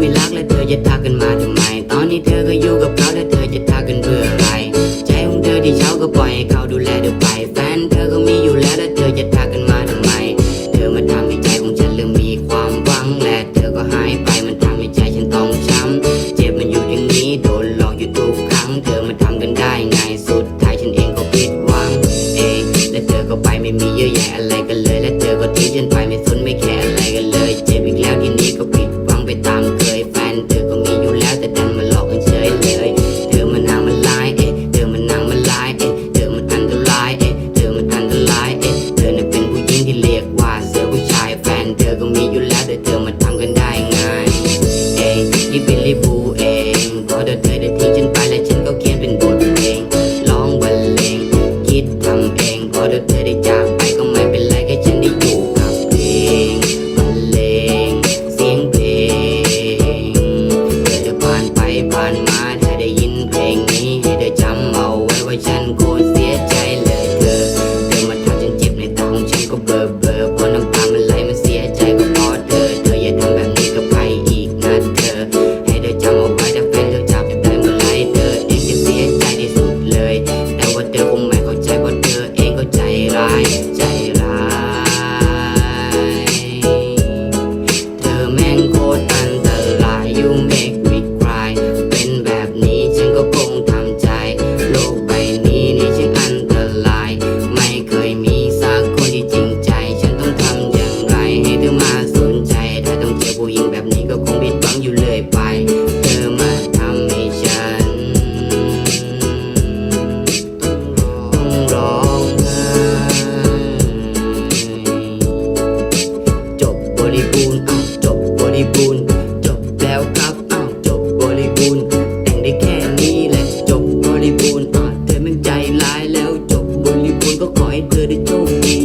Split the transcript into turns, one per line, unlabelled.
ไม่รักแล้วเธอจะทักกันมาทำไม ตอนนี้เธอก็อยู่กับเขาแล้วเธอจะทักกันเพื่ออะไร ใจของเธอที่เช้าก็ปล่อยให้เขาดูแลเธอไป แฟนเธอก็มีอยู่แล้วแล้วเธอจะทักกันมาทำไม เธอมาทำให้ใจของฉันเริ่มมีความหวังและเธอก็หายไปมันทำให้ใจฉันต้องช้ำเจ็บมันอยู่อย่างนี้โดนหลอกอยู่ทุกครั้ง เธอมาทำกันได้ไงสุดท้ายฉันเองก็ผิดหวัง เอ๊และเธอก็ไปไม่มีเยอะแยะอะไรกันเลย และเธอก็ทิ้งฉันไปไม่สน นเธอก็มีอยู่แล้วแต่ดันมาหลอกกันเฉยเลยเธอมันนางมันลายเอ๊ะเธอมันนางมันลายเอ๊ะเธอมันอันตรายเอ๊ะเธอมันอันตรายเอ๊ะเธอน่ะเป็นผู้หญิงที่เรียกว่าเสือผู้ชายแฟนเธอก็มีอยู่แล้วแต่เธอมาทำกันได้ไงเอ๊ะยี่เป็นลี่บู друзі. ริบูรณ์อ้าจบบริบูรณ์จบแล้วครับอ้าจบบริบูรณ์แต่งได้แค่นี้แหละจบบริบูรณ์อ้าเธอมันใจร้ายแล้วจบบริบูรณ์ก็ขอให้เธอได้โชคดี